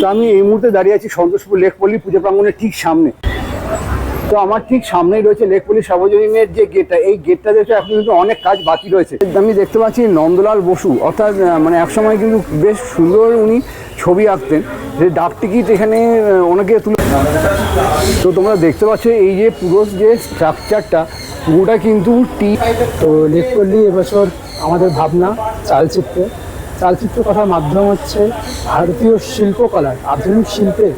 তো আমি এই মুহূর্তে দাঁড়িয়ে আছি সন্তোষপুর লেকপল্লী পুজো প্রাঙ্গনের ঠিক সামনে। তো আমার ঠিক সামনেই রয়েছে লেকপল্লী সার্বজনীনের যে গেটটা এই গেটটা দেখে এখন কিন্তু অনেক কাজ বাকি রয়েছে। আমি দেখতে পাচ্ছি নন্দলাল বসু, অর্থাৎ মানে একসময় কিন্তু বেশ সুন্দর উনি ছবি আঁকতেন। যে ডাক টিকিট এখানে ওনাকে তুলে তো তোমরা দেখতে পাচ্ছ এই যে পুরো যে স্ট্রাকচারটা পুরোটা কিন্তু টি তো লেখপল্লী এবছর আমাদের ভাবনা, চালচিত্রে। চালচিত্র কথার মাধ্যম হচ্ছে ভারতীয় শিল্পকলার, আধুনিক আলো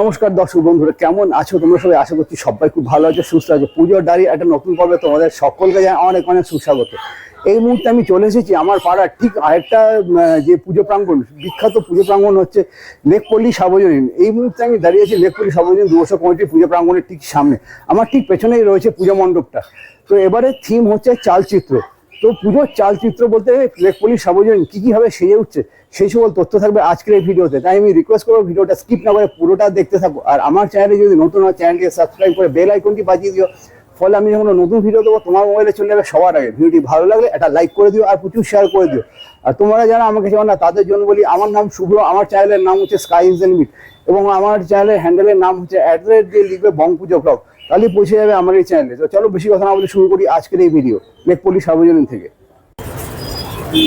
নমস্কার দর্শক বন্ধুরা, কেমন আছো? তোমরা সবাই আশা করছি সবাই খুব ভালো আছে, সুস্থ আছে। পুজোর দাঁড়িয়ে একটা নতুন পর্বে তোমাদের সকলকে জানাই অনেক অনেক সুস্বাগত। এই মুহূর্তে আমি চলে এসেছি আমার পাড়ার ঠিক আরেকটা যে পুজো প্রাঙ্গণ, বিখ্যাত পুজো প্রাঙ্গণ হচ্ছে লেকপল্লী সার্বজনীন। এই মুহূর্তে আমি দাঁড়িয়ে আছি লেকপল্লী সার্বজনীন দুবছর কমিটির পুজো প্রাঙ্গণের ঠিক সামনে। আমার ঠিক পেছনেই রয়েছে পুজো মণ্ডপটা। তো এবারে থিম হচ্ছে চালচিত্র। তো পুজোর চালচিত্র বলতে লেকপল্লী সার্বজনীন কী কীভাবে সেজে উঠছে, সেই সকল তথ্য থাকবে আজকের এই ভিডিওতে। তাই আমি রিকোয়েস্ট করব ভিডিওটা স্কিপ না করে পুরোটা দেখতে থাকো। আর আমার চ্যানেলে যদি নতুন হয় চ্যানেলটিকে সাবস্ক্রাইব করে বেল আইকনটি বাজিয়ে দিও। ফলে আমি যখন নতুন ভিডিও দেবো, তোমার মোবাইলে চলে যাবে সবার আগে। ভিডিওটি ভালো লাগলে একটা লাইক করে দিও আর প্রচুর শেয়ার করে দিও। আর তোমরা যারা আমাকে চেনো না, তাদের জন্য বলি, আমার নাম শুভ্র, আমার চ্যানেলের নাম হচ্ছে স্কাই ইজ লিমিট এবং আমার চ্যানেলের হ্যান্ডেলের নাম হচ্ছে অ্যাট দ্য রেট দিয়ে লিখবে বং পুজো ব্লগ তাহলেই পৌঁছে যাবে আমার এই চ্যানেলে তো চলো বেশি কথা না বলে শুরু করি আজকের এই ভিডিও লেকপল্লী সার্বজনীন থেকে।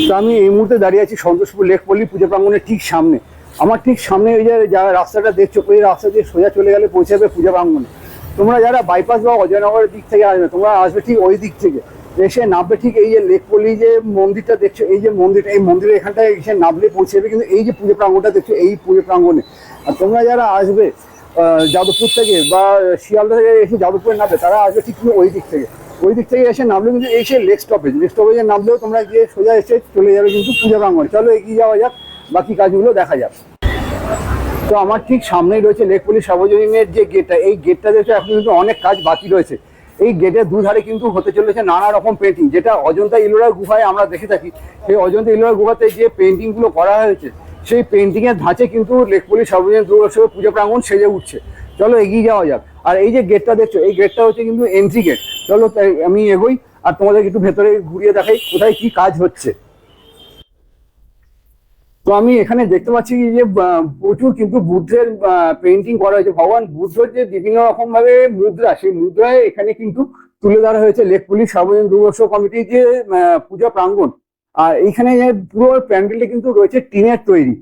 তো আমি এই মুহূর্তে দাঁড়িয়ে আছি সন্তোষপুর লেকপল্লী পুজো প্রাঙ্গনের ঠিক সামনে। আমার ঠিক সামনে ওই যা রাস্তাটা দেখছ, ওই রাস্তা দিয়ে সোজা চলে গেলে পৌঁছে যাবে পুজো প্রাঙ্গনে তোমরা যারা বাইপাস বা অজয়নগরের দিক থেকে আসবে, তোমরা আসবে ঠিক ওই দিক থেকে। এসে নামবে ঠিক এই যে লেকপল্লী যে মন্দিরটা দেখছ, এই যে মন্দিরটা, এই মন্দিরের এখানটায় এসে নামলে পৌঁছে কিন্তু এই যে পুজো প্রাঙ্গনটা দেখছ, এই পুজো প্রাঙ্গনে আর তোমরা যারা আসবে যাদবপুর থেকে বা শিয়ালদা থেকে এসে যাদবপুরে নামবে, তারা আসবে ঠিক ওই দিক থেকে। ওই দিক থেকে এসে নামলে কিন্তু এসে লেক স্টপেজ লেক স্টপেজে নামলেও তোমরা গিয়ে সোজা এসে চলে যাবে কিন্তু পূজা প্রাঙ্গণে। চলো এগিয়ে যাওয়া যাক, বাকি কাজগুলো দেখা যাক। তো আমার ঠিক সামনেই রয়েছে লেকপল্লী সার্বজনীনের যে গেটটা এই গেটটা দেখে এখন কিন্তু অনেক কাজ বাকি রয়েছে। এই গেটের দুধারে কিন্তু হতে চলেছে নানা রকম পেন্টিং যেটা অজন্তা ইলোরা গুহায় আমরা দেখে থাকি। সেই অজন্তা ইলোরা গুহাতে যে পেন্টিংগুলো করা হয়েছে, সেই পেন্টিং এর ধাঁচে কিন্তু লেকপল্লী সার্বজনীন দুর্গোৎসবের পুজো প্রাঙ্গণ সেজে উঠছে। চলো এগিয়ে যাওয়া যাক। আর এই যে গেটটা দেখছ, এই গেটটা হচ্ছে কিন্তু এন্ট্রি গেট চলো আমি এগোই, আর তোমাদের একটু ভেতরে ঘুরিয়ে দেখাই কোথায় কি কাজ হচ্ছে। তো আমি এখানে দেখতে পাচ্ছি যে প্রচুর কিন্তু বুদ্ধের পেন্টিং করা হয়েছে। ভগবান বুদ্ধর যে বিভিন্ন রকম ভাবে মুদ্রা, সেই মুদ্রায় এখানে কিন্তু তুলে ধরা হয়েছে লেক পুলিশ, সার্বজনীন দুর্গোৎসব কমিটির যে পূজা প্রাঙ্গণ। আর এইখানে পুরো প্যান্ডেলটা কিন্তু রয়েছে টিনের তৈরি।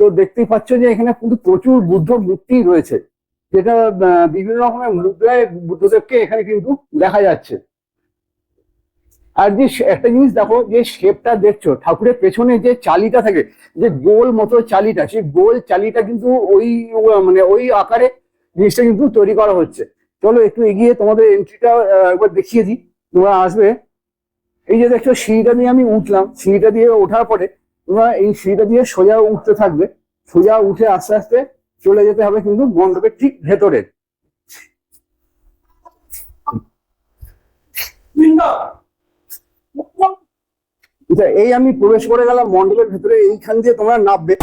তো দেখতেই পাচ্ছ যে, এখানে কিন্তু প্রচুর বুদ্ধ মূর্তি রয়েছে। যেটা বিভিন্ন রকমের মুদ্রায় বুদ্ধদেবকে এখানে কিন্তু দেখা যাচ্ছে। আর যে একটা জিনিস দেখো, যে শেপটা দেখছ, ঠাকুরের পেছনে যে চালিটা থাকে, যে গোল মতো চালিটা, সেই গোল চালিটা কিন্তু ওই মানে ওই আকারে জিনিসটা কিন্তু তৈরি করা হচ্ছে। চলো একটু এগিয়ে তোমাদের এন্ট্রিটা একবার দেখিয়ে দিই, তোমরা আসবে। এই যে দেখছ, সিঁড়িটা দিয়ে আমি উঠলাম। সিঁড়িটা দিয়ে ওঠার পরে তোমরা এই সিঁড়িটা দিয়ে সোজা উঠতে থাকবে। সোজা উঠে আস্তে আস্তে চলে যেতে হবে কিন্তু মণ্ডপের ঠিক ভেতরে আচ্ছা, এই আমি প্রবেশ করে গেলাম, মণ্ডপের ভিতরে এইখান দিয়ে তোমরা নামবে।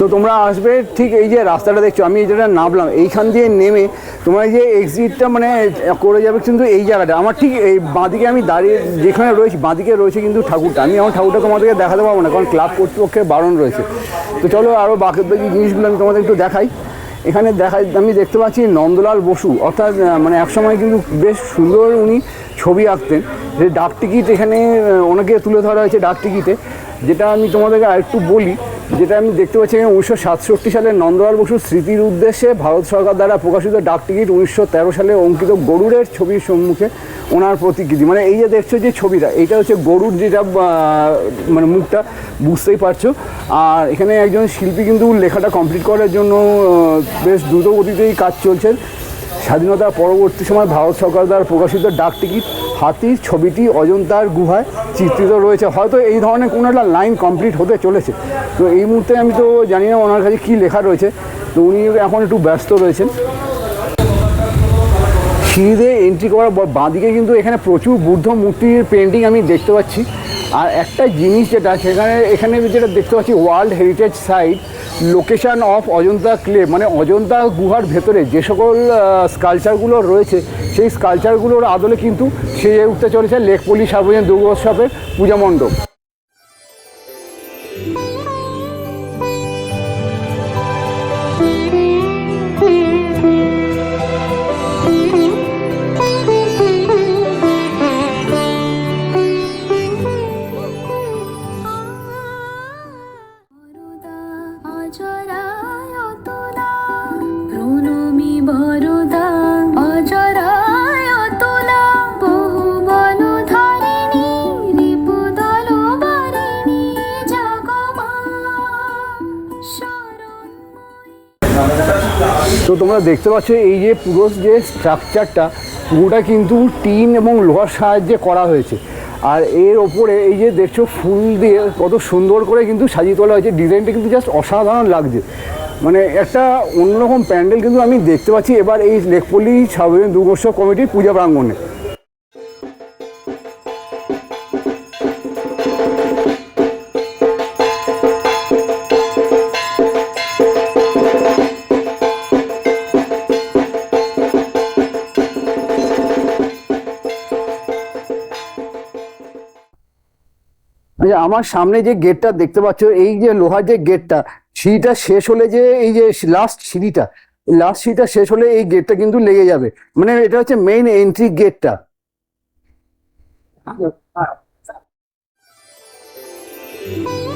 তো তোমরা আসবে ঠিক এই যে রাস্তাটা দেখছ, আমি যেটা নামলাম। এইখান দিয়ে নেমে তোমার যে এক্সিটটা মানে করে যাবে কিন্তু এই জায়গাটা। আমার ঠিক এই বাঁদিকে আমি দাঁড়িয়ে যেখানে রয়েছি, বাঁদিকে রয়েছে কিন্তু ঠাকুরটা। আমি আমার ঠাকুরটা তোমাদেরকে দেখাতে পারব না, কারণ ক্লাব কর্তৃপক্ষের বারণ রয়েছে। তো চলো আরও বাকি বাকি জিনিসগুলো আমি তোমাদের একটু দেখাই। এখানে দেখা আমি দেখতে পাচ্ছি নন্দলাল বসু। অর্থাৎ মানে একসময় কিন্তু বেশ সুন্দর উনি ছবি আঁকতেন। যে ডাক টিকিট এখানে ওনাকে তুলে ধরা হয়েছে ডাক টিকিটে। যেটা আমি তোমাদেরকে আরেকটু বলি, যেটা আমি দেখতে পাচ্ছি এখানে উনিশশো সাতষট্টি সালে নন্দলাল বসুর স্মৃতির উদ্দেশ্যে ভারত সরকার দ্বারা প্রকাশিত ডাক টিকিট উনিশশো তেরো সালে অঙ্কিত গরুড়ের ছবির সম্মুখে ওনার প্রতিকৃতি। মানে এই যে দেখছ যে ছবিটা, এইটা হচ্ছে গরুর যেটা মানে মুখটা, বুঝতেই পারছ। আর এখানে একজন শিল্পী কিন্তু লেখাটা কমপ্লিট করার জন্য বেশ দ্রুত গতিতেই কাজ চলছে। স্বাধীনতার পরবর্তী সময় ভারত সরকার দ্বারা প্রকাশিত ডাক টিকিট হাতির ছবিটি অজন্তার গুহায় চিত্রিত রয়েছে। হয়তো এই ধরনের কোনো একটা লাইন কমপ্লিট হতে চলেছে। তো এই মুহূর্তে আমি তো জানি না ওনার কাছে কী লেখা রয়েছে। তো উনি এখন একটু ব্যস্ত রয়েছেন। সিঁড়িতে এন্ট্রি করার পর বাঁদিকে কিন্তু এখানে প্রচুর বুদ্ধ মূর্তির পেন্টিং আমি দেখতে পাচ্ছি। আর একটা জিনিস যেটা, সেখানে, এখানে যেটা দেখতে পাচ্ছি world heritage site location of Ajanta clay মানে অজন্তা গুহার ভেতরে যে সকল স্কালচারগুলো রয়েছে সেই স্কালচারগুলোর আদলে কিন্তু সেজে উঠতে চলেছে লেক লেকপল্লী সার্বজনীন দুর্গোৎসবের পূজা মণ্ডপ। তোমরা দেখতে পাচ্ছ এই যে পুরো যে স্ট্রাকচারটা পুরোটা কিন্তু টিন এবং লোহার সাহায্যে করা হয়েছে। আর এর ওপরে এই যে দেখছ ফুল দিয়ে কত সুন্দর করে কিন্তু সাজিয়ে তোলা হয়েছে। ডিজাইনটা কিন্তু জাস্ট অসাধারণ লাগছে। মানে একটা অন্যরকম প্যান্ডেল কিন্তু আমি দেখতে পাচ্ছি। এবার এই লেকপল্লি সাবধান দুর্গোৎসব কমিটির পূজা প্রাঙ্গণে। আচ্ছা আমার সামনে যে গেটটা দেখতে পাচ্ছ, এই যে লোহার যে গেটটা, সিঁড়িটা শেষ হলে যে এই যে লাস্ট সিঁড়িটা লাস্ট সিঁড়িটা শেষ হলে এই গেটটা কিন্তু লেগে যাবে। মানে এটা হচ্ছে মেইন এন্ট্রি গেটটা উৎসবের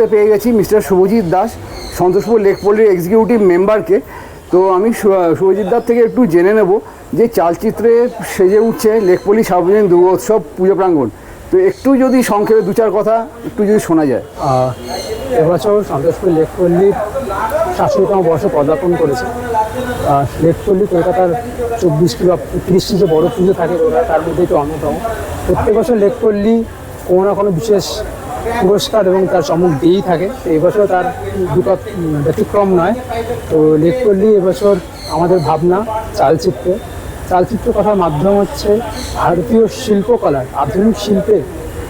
মুহূর্তে পেয়ে গেছি মিস্টার শুভজিৎ দাস, সন্তোষপুর লেকপল্লির এক্সিকিউটিভ মেম্বারকে তো আমি শুভজিৎ দাস থেকে একটু জেনে নেব যে চালচিত্রে সেজে উঠছে লেকপল্লী সার্বজনীন দুর্গোৎসব পুজো প্রাঙ্গণ। তো একটু যদি সংক্ষেপে দু চার কথা একটু যদি শোনা যায়। এবছর সন্তোষপুর লেকপল্লির সাতশোতম বর্ষ পদার্পণ করেছে। লেকপল্লী কলকাতার চব্বিশ কিলো তিরিশটি যে বড় পুজো থাকে, তার মধ্যে একটু অন্যতম। প্রত্যেক বছর লেকপল্লি কোনো না কোনো বিশেষ পুরস্কার এবং তার চমক দিয়েই থাকে। তো এবছর তার দুটো ব্যতিক্রম নয়। তো লেকপল্লী এবছর আমাদের ভাবনা চালচিত্র। চালচিত্র কথার মাধ্যম হচ্ছে ভারতীয় শিল্পকলার, আধুনিক শিল্পের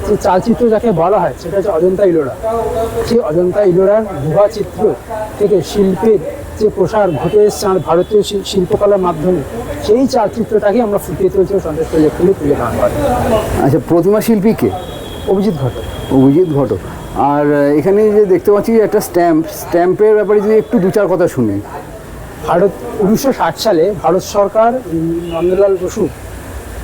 যে চালচিত্র যাকে বলা হয়, সেটা হচ্ছে অজন্তা ইলোরা। সেই অজন্তা ইলোরার গুহা চিত্র থেকে শিল্পের যে প্রসার ঘটে এসছে আমাদের ভারতীয় শিল- শিল্পকলার মাধ্যমে, সেই চালচিত্রটাকে আমরা ফুটিয়ে তুলছি সন্দেশ তুলে দান করে আচ্ছা প্রতিমা শিল্পী কে? অভিজিৎ ঘটক। অভিজিৎ ঘটক। আর এখানে যে দেখতে পাচ্ছি যে একটা স্ট্যাম্প স্ট্যাম্পের ব্যাপারে যদি একটু দু চার কথা শুনি। ভারত উনিশশো ষাট সালে ভারত সরকার নন্দলাল বসু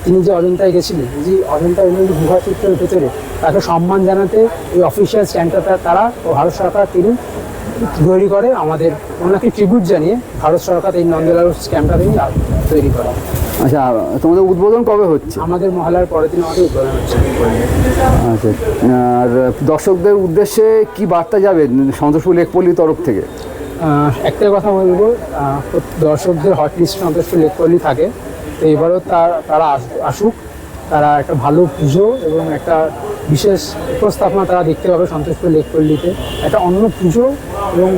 তিনি যে অজন্তায় গেছিলেন যে অজন্তা গুহা চিত্রের ভেতরে তাকে সম্মান জানাতে এই অফিসিয়াল স্ট্যাম্পটা তারা ও ভারত সরকার তিনি তৈরি করে আমাদের ওনাকে ট্রিবিউট জানিয়ে ভারত সরকার এই নন্দলাল স্ট্যাম্পটা তিনি তৈরি করে আচ্ছা তোমাদের উদ্বোধন কবে হচ্ছে? আমাদের মহলার পরের দিন আমাদের উদ্বোধন হচ্ছে। আচ্ছা আর দর্শকদের উদ্দেশ্যে কি বার্তা যাবে সন্তোষপুর লেকপল্লির তরফ থেকে? একটাই কথা বলব দর্শকদের হট লিস্ট সন্তুষ্ট লেখপল্লি থাকে। তো এবারও তার তারা আস- আসুক তারা একটা ভালো পুজো এবং একটা বিশেষ উপস্থাপনা তারা দেখতে পাবে সন্তুষ্ট লেখপল্লিতে একটা অন্য পুজো এবং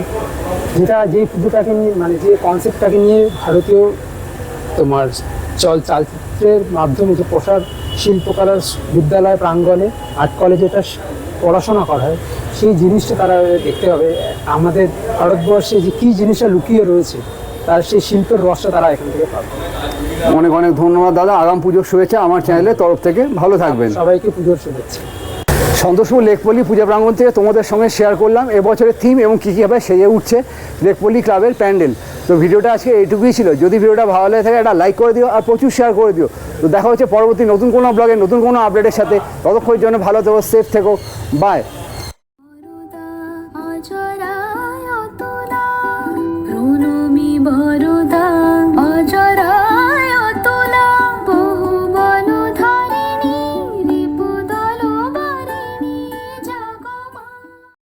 যেটা যে পুজোটাকে নিয়ে মানে যে কনসেপ্টটাকে নিয়ে ভারতীয় তোমার চল চালচিত্রের মাধ্যমে যে প্রসার শিল্পকলার বিদ্যালয় প্রাঙ্গণে আর্ট কলেজে এটা পড়াশোনা করা হয় সেই জিনিসটা তারা দেখতে হবে। আমাদের ভারতবর্ষে যে কী জিনিসটা লুকিয়ে রয়েছে তার সেই শিল্পের রসটা তারা এখান থেকে পাবে। অনেক অনেক ধন্যবাদ দাদা। আগাম পুজোর শুভেচ্ছা আমার চ্যানেলের তরফ থেকে। ভালো থাকবেন। সবাইকে পুজোর শুভেচ্ছা। সন্তোষপুর লেকপল্লি পূজা প্রাঙ্গণ থেকে তোমাদের সঙ্গে শেয়ার করলাম। এবছরের থিম এবং কী কীভাবে সেজে উঠছে লেকপল্লি ক্লাবের প্যান্ডেল তো ভিডিওটা আজকে এইটুকুই ছিল। যদি ভিডিওটা ভালো লাগে থাকে, একটা লাইক করে দিও আর প্রচুর শেয়ার করে দিও। তো দেখা হচ্ছে পরবর্তী নতুন কোনো ব্লগে নতুন কোনো আপডেটের সাথে। ততক্ষণের জন্য ভালো থেকো সেফ থেকো। বাই